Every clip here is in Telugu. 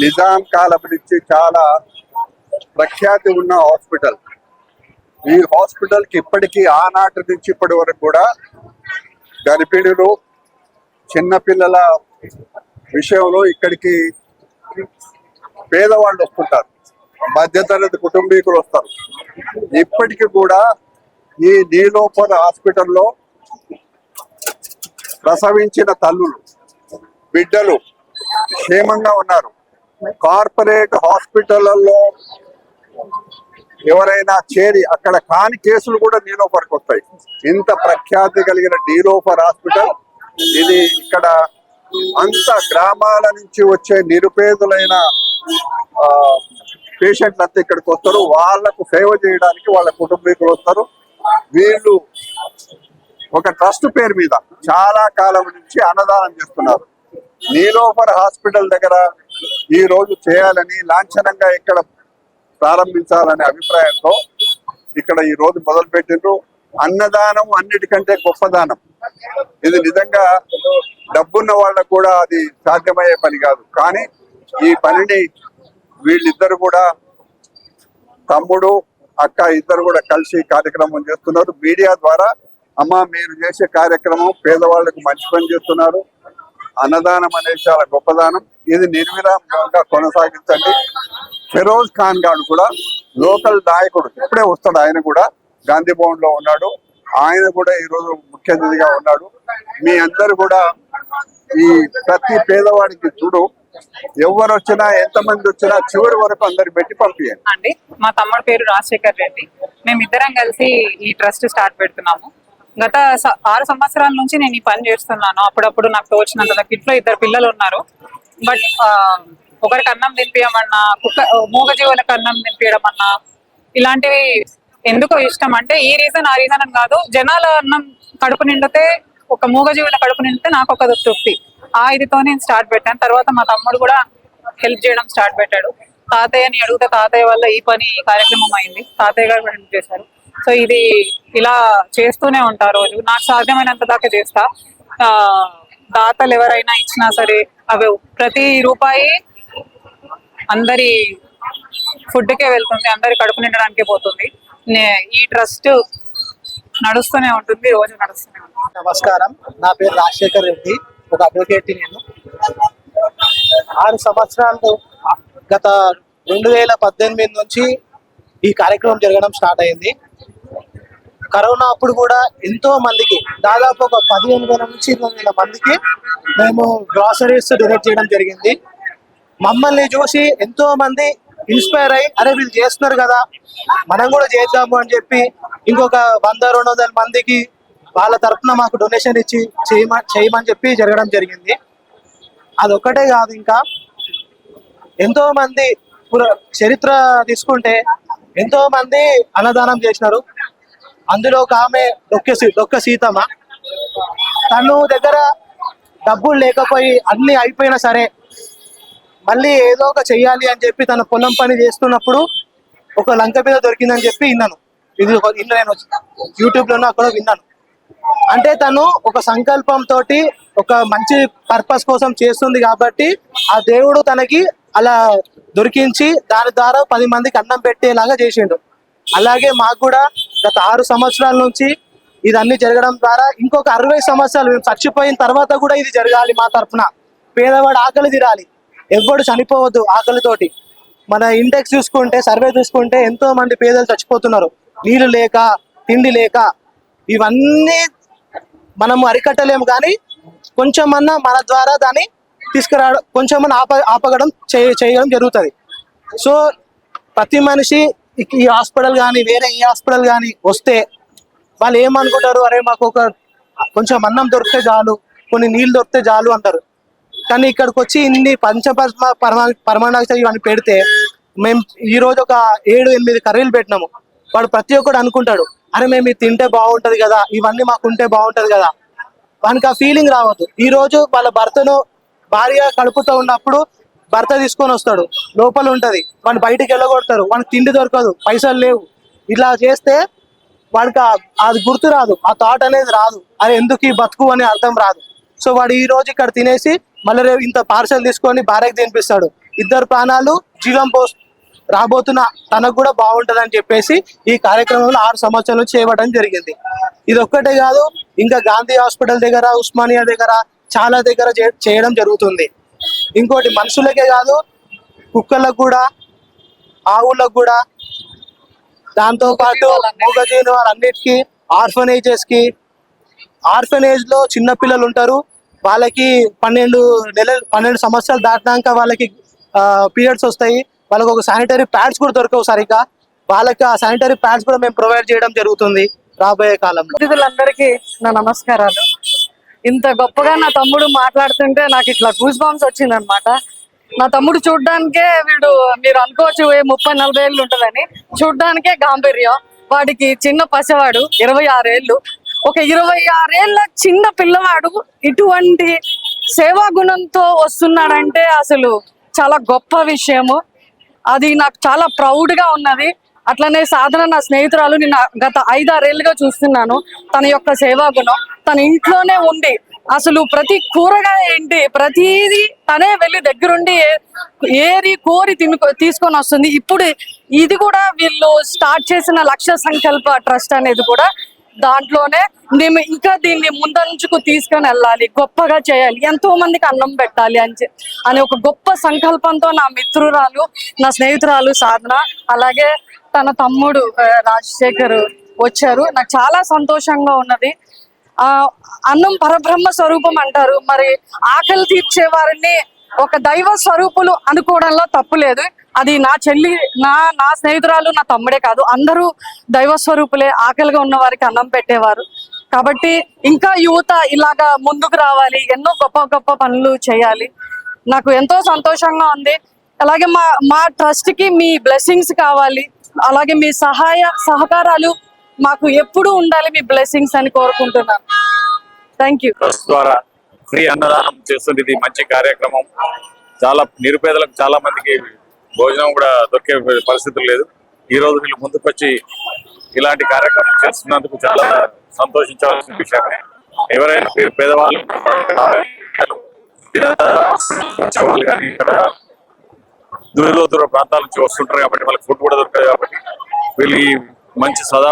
నిజాం కాలం నుంచి చాలా ప్రఖ్యాతి ఉన్న హాస్పిటల్. ఈ హాస్పిటల్కి ఇప్పటికీ ఆనాటి నుంచి ఇప్పటి వరకు కూడా గర్భిణులు చిన్నపిల్లల విషయంలో ఇక్కడికి పేదవాళ్ళు వస్తుంటారు. మధ్యతరగతి కుటుంబీకులు వస్తారు. ఇప్పటికీ కూడా ఈ నీలోపర్ హాస్పిటల్లో ప్రసవించిన తల్లులు బిడ్డలు క్షేమంగా ఉన్నారు. కార్పొరేట్ హాస్పిటళ్ళలో ఎవరైనా చేరి అక్కడ కాని కేసులు కూడా నీలోఫర్కి వస్తాయి. ఇంత ప్రఖ్యాతి కలిగిన డీలోఫర్ హాస్పిటల్ ఇది ఇక్కడ అంత గ్రామాల నుంచి వచ్చే నిరుపేదలైన పేషెంట్లు అంతా ఇక్కడికి వస్తారు. వాళ్ళకు సేవ చేయడానికి వాళ్ళ కుటుంబీకులు వస్తారు. వీళ్ళు ఒక ట్రస్ట్ పేరు మీద చాలా కాలం నుంచి అన్నదానం చేస్తున్నారు. నీలోఫర్ హాస్పిటల్ దగ్గర ఈ రోజు చేయాలని లాంఛనంగా ఇక్కడ ప్రారంభించాలనే అభిప్రాయంతో ఇక్కడ ఈ రోజు మొదలు పెట్టిండ్రు అన్నదానం అన్నిటికంటే గొప్పదానం. ఇది నిజంగా డబ్బున్న వాళ్ళకు కూడా అది సాధ్యమయ్యే పని కాదు. కానీ ఈ పనిని వీళ్ళిద్దరు కూడా తమ్ముడు అక్క ఇద్దరు కూడా కలిసి కార్యక్రమం చేస్తున్నారు. మీడియా ద్వారా అమ్మ మీరు చేసే కార్యక్రమం పేదవాళ్ళకు మంచి పని చేస్తున్నారు. అన్నదానం అనేది చాలా గొప్పదానం. ఇది నిర్విరామంగా కొనసాగించండి. ఫిరోజ్ ఖాన్ గారు కూడా లోకల్ నాయకుడు. ఇప్పుడే వస్తాడు ఆయన కూడా. గాంధీ భవన్లో ఉన్నాడు. ఆయన కూడా ఈ రోజు ముఖ్య అతిథిగా ఉన్నాడు. మీ అందరు కూడా ఈ ప్రతి పేదవాడికి చూడు ఎవరు వచ్చినా ఎంతమంది వచ్చినా చివరి వరకు అందరు పెట్టి పంపించండి మా తమ్ముడు పేరు రాజశేఖర్ రెడ్డి. మేమిద్దరం కలిసి ఈ ట్రస్ట్ స్టార్ట్ పెడుతున్నాము. గత స- ఆరు సంవత్సరాల నుంచి నేను ఈ పని చేస్తున్నాను. అప్పుడప్పుడు నాకు తోచినంత నాకు ఇంట్లో ఇద్దరు పిల్లలు ఉన్నారు. బట్ ఒకరికి అన్నం తినిపించమన్నా కుక్క మూగజీవులకు అన్నం తినిపించడం అన్నా ఇలాంటివి ఎందుకు ఇష్టం? అంటే ఈ రీజన్ ఆ రీజన్ అని కాదు. జనాల అన్నం కడుపు నిండితే ఒక మూగజీవుల కడుపు నిండితే నాకు ఒక తృప్తి. ఆ ఇదితో నేను స్టార్ట్ పెట్టాను. తర్వాత మా తమ్ముడు కూడా హెల్ప్ చేయడం స్టార్ట్ పెట్టాడు. తాతయ్యని అడిగితే తాతయ్య వల్ల ఈ పని కార్యక్రమం అయింది. తాతయ్య గారు హెల్ప్ చేశారు. సో ఇది ఇలా చేస్తూనే ఉంటారు. రోజు నాకు సాధ్యమైనంత దాకా చేస్తా. దాతలు ఎవరైనా ఇచ్చినా సరే అవి ప్రతి రూపాయి అందరి ఫుడ్కే వెళ్తుంది. అందరి కడుపు నిండడానికే పోతుంది. నే- ఈ ట్రస్ట్ నడుస్తూనే ఉంటుంది. రోజు నడుస్తూనే ఉంటుంది. నమస్కారం. నా పేరు రాజశేఖర్ రెడ్డి. ఒక అడ్వకేట్ నేను. ఆరు సంవత్సరాలు గత రెండు వేల పద్దెనిమిది నుంచి ఈ కార్యక్రమం జరగడం స్టార్ట్ అయింది. కరోనా అప్పుడు కూడా ఎంతో మందికి దాదాపు ఒక పదిహేను వేల నుంచి ఇరవై వేల మందికి మేము గ్రాసరీస్ డొనేట్ చేయడం జరిగింది. మమ్మల్ని చూసి ఎంతో మంది ఇన్స్పైర్ అయ్యి అరే వీళ్ళు చేస్తున్నారు కదా మనం కూడా చేద్దాము అని చెప్పి ఇంకొక వంద రెండు వందల మందికి వాళ్ళ తరపున మాకు డొనేషన్ ఇచ్చి చేయమని చేయమని చెప్పి జరగడం జరిగింది. అదొక్కటే కాదు ఇంకా. ఎంతో మంది చరిత్ర తీసుకుంటే ఎంతో మంది అన్నదానం చేసినారు. అందులో ఒక ఆమె డొక్క సీ- డొక్క సీతమ్మ. తను దగ్గర డబ్బులు లేకపోయి అన్ని అయిపోయినా సరే మళ్ళీ ఏదో ఒక చెయ్యాలి అని చెప్పి తన పొలం పని చేస్తున్నప్పుడు ఒక లంక మీద దొరికిందని చెప్పి విన్నాను. ఇది ఒక ఇన్న నేను యూట్యూబ్ అక్కడ విన్నాను. అంటే తను ఒక సంకల్పం తోటి ఒక మంచి పర్పస్ కోసం చేస్తుంది కాబట్టి ఆ దేవుడు తనకి అలా దొరికించి దాని ద్వారా పది మందికి అన్నం పెట్టేలాగా చేసిండు. అలాగే మాకు కూడా గత ఆరు సంవత్సరాల నుంచి ఇదన్నీ జరగడం ద్వారా ఇంకొక అరవై సంవత్సరాలు మేము చచ్చిపోయిన తర్వాత కూడా ఇది జరగాలి మా తరఫున. పేదవాడు ఆకలి తీరాలి. ఎవ్వడు చనిపోవద్దు ఆకలితోటి. మన ఇండెక్స్ చూసుకుంటే సర్వే చూసుకుంటే ఎంతో మంది పేదలు చచ్చిపోతున్నారు. నీళ్ళు లేక తిండి లేక. ఇవన్నీ మనము అరికట్టలేము కానీ కొంచెమన్నా మన ద్వారా దాన్ని తీసుకురావడం కొంచెమన్నా ఆప ఆపగడం చేయడం జరుగుతుంది. సో ప్రతి మనిషి ఈ హాస్పిటల్ కానీ వేరే ఈ హాస్పిటల్ కానీ వస్తే వాళ్ళు ఏమనుకుంటారు? అరే మాకు ఒక కొంచెం అన్నం దొరికితే చాలు కొన్ని నీళ్ళు దొరికితే చాలు అంటారు. కానీ ఇక్కడికి వచ్చి ఇన్ని పంచపరమ పరమా పరమాణాక్ష ఇవన్నీ పెడితే మేము ఈ రోజు ఒక ఏడు ఎనిమిది కర్రీలు పెట్టినాము. వాడు ప్రతి ఒక్కడు అనుకుంటాడు అరే మేము ఇది తింటే బాగుంటది కదా ఇవన్నీ మాకు ఉంటే బాగుంటది కదా. వానికి ఆ ఫీలింగ్ రావద్దు. ఈ రోజు వాళ్ళ భర్తను భార్య కడుపుతో ఉన్నప్పుడు భర్త తీసుకొని వస్తాడు. లోపల ఉంటది. వాడిని బయటికి వెళ్ళగొడతారు. వాడికి తిండి దొరకదు. పైసలు లేవు. ఇలా చేస్తే వాడికి అది గుర్తు రాదు. ఆ థాట్ అనేది రాదు. అది ఎందుకు ఈ బతుకు అని అర్థం రాదు. సో వాడు ఈ రోజు ఇక్కడ తినేసి మళ్ళీ రేపు ఇంత పార్సల్ తీసుకొని భార్యకి తినిపిస్తాడు. ఇద్దరు ప్రాణాలు జీవం పోస్ రాబోతున్న తనకు కూడా బాగుంటుందని చెప్పేసి ఈ కార్యక్రమంలో ఆరు సంవత్సరాలు చేయబడడం జరిగింది. ఇది ఒక్కటే కాదు ఇంకా గాంధీ హాస్పిటల్ దగ్గర ఉస్మానియా దగ్గర చాలా దగ్గర చేయడం జరుగుతుంది. ఇంకోటి మనుషులకే కాదు కుక్కలకు కూడా ఆవులకు కూడా. దాంతో పాటు మూగజీవులు వాళ్ళన్నిటికీ ఆర్ఫనేజెస్కి ఆర్ఫనేజ్లో చిన్న పిల్లలు ఉంటారు. వాళ్ళకి పన్నెండు నెలలు పన్నెండు సంవత్సరాలు దాటినాక వాళ్ళకి పీరియడ్స్ వస్తాయి. వాళ్ళకి ఒక శానిటరీ ప్యాడ్స్ కూడా దొరకవు సరిగ్గా. వాళ్ళకి ఆ శానిటరీ ప్యాడ్స్ కూడా మేము ప్రొవైడ్ చేయడం జరుగుతుంది రాబోయే కాలంలో. అతిథులందరికీ నా నమస్కారాలు. ఇంత గొప్పగా నా తమ్ముడు మాట్లాడుతుంటే నాకు ఇట్లా గూస్ బాంబ్స్ వచ్చిందనమాట నా తమ్ముడు చూడ్డానికే వీడు మీరు అనుకోవచ్చు ముప్పై నలభై ఏళ్ళు ఉంటుందని. చూడ్డానికే గాంభీర్యం. వాడికి చిన్న పసివాడు ఇరవై ఆరేళ్ళు ఒక ఇరవై ఆరేళ్ళ చిన్న పిల్లవాడు ఇటువంటి సేవా గుణంతో వస్తున్నాడంటే అసలు చాలా గొప్ప విషయము. అది నాకు చాలా ప్రౌడ్గా ఉన్నది. అట్లనే సాధన నా స్నేహితురాలు నేను గత ఐదారేళ్ళుగా చూస్తున్నాను. తన యొక్క సేవా గుణం. తన ఇంట్లోనే ఉండి అసలు ప్రతి కూరగాయ ఏంటి? ప్రతిదీ తనే వెళ్ళి దగ్గరుండి ఏరి కోరి తినుకో తీసుకొని వస్తుంది. ఇప్పుడు ఇది కూడా వీళ్ళు స్టార్ట్ చేసిన లక్ష్య సంకల్ప ట్రస్ట్ అనేది కూడా దాంట్లోనే మేము ఇంకా దీన్ని ముందంచుకు తీసుకొని వెళ్ళాలి గొప్పగా చేయాలి ఎంతో మందికి అన్నం పెట్టాలి అని అనే ఒక గొప్ప సంకల్పంతో నా మిత్రురాలు నా స్నేహితురాలు సాధన అలాగే తన తమ్ముడు రాజశేఖర్ వచ్చారు. నాకు చాలా సంతోషంగా ఉన్నది. ఆ అన్నం పరబ్రహ్మ స్వరూపం అంటారు. మరి ఆకలి తీర్చే వారిని ఒక దైవ స్వరూపులు అనుకోవడంలో తప్పు లేదు. అది నా చెల్లి నా నా స్నేహితురాలు నా తమ్ముడే కాదు. అందరూ దైవ స్వరూపులే ఆకలిగా ఉన్న వారికి అన్నం పెట్టేవారు. కాబట్టి ఇంకా యువత ఇలాగా ముందుకు రావాలి ఎన్నో గొప్ప గొప్ప పనులు చేయాలి. నాకు ఎంతో సంతోషంగా ఉంది. అలాగే మా మా ట్రస్ట్కి మీ బ్లెస్సింగ్స్ కావాలి. అలాగే మీ సహాయ సహకారాలు మాకు ఎప్పుడు ఉండాలి మీ బ్లెస్సింగ్స్ అని కోరుకుంటున్నాను. థ్యాంక్ యూ ద్వారా ఫ్రీ అన్నదానం చేస్తుంది ఇది మంచి కార్యక్రమం. చాలా నిరుపేదలకు చాలా మందికి భోజనం కూడా దొరికే పరిస్థితి లేదు. ఈ రోజు వీళ్ళు ముందుకొచ్చి ఇలాంటి కార్యక్రమం చేస్తున్నందుకు చాలా సంతోషించవలసిన విషయమే. ఎవరైనా మీరు పేదవాళ్ళు కానీ ఇక్కడ దూర దూర ప్రాంతాల నుంచి వస్తుంటారు కాబట్టి వాళ్ళకి ఫుడ్ కూడా దొరకదు కాబట్టి వీళ్ళు మంచి సదా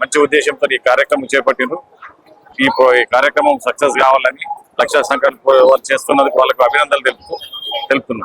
మంచి ఉద్దేశంతో ఈ కార్యక్రమం చేపట్టిండ్రు ఈ కార్యక్రమం సక్సెస్ కావాలని లక్ష సంకల్ప చేస్తున్నందుకు వాళ్ళకు అభినందనలు తెలుపుతూ తెలుపుతున్నాం.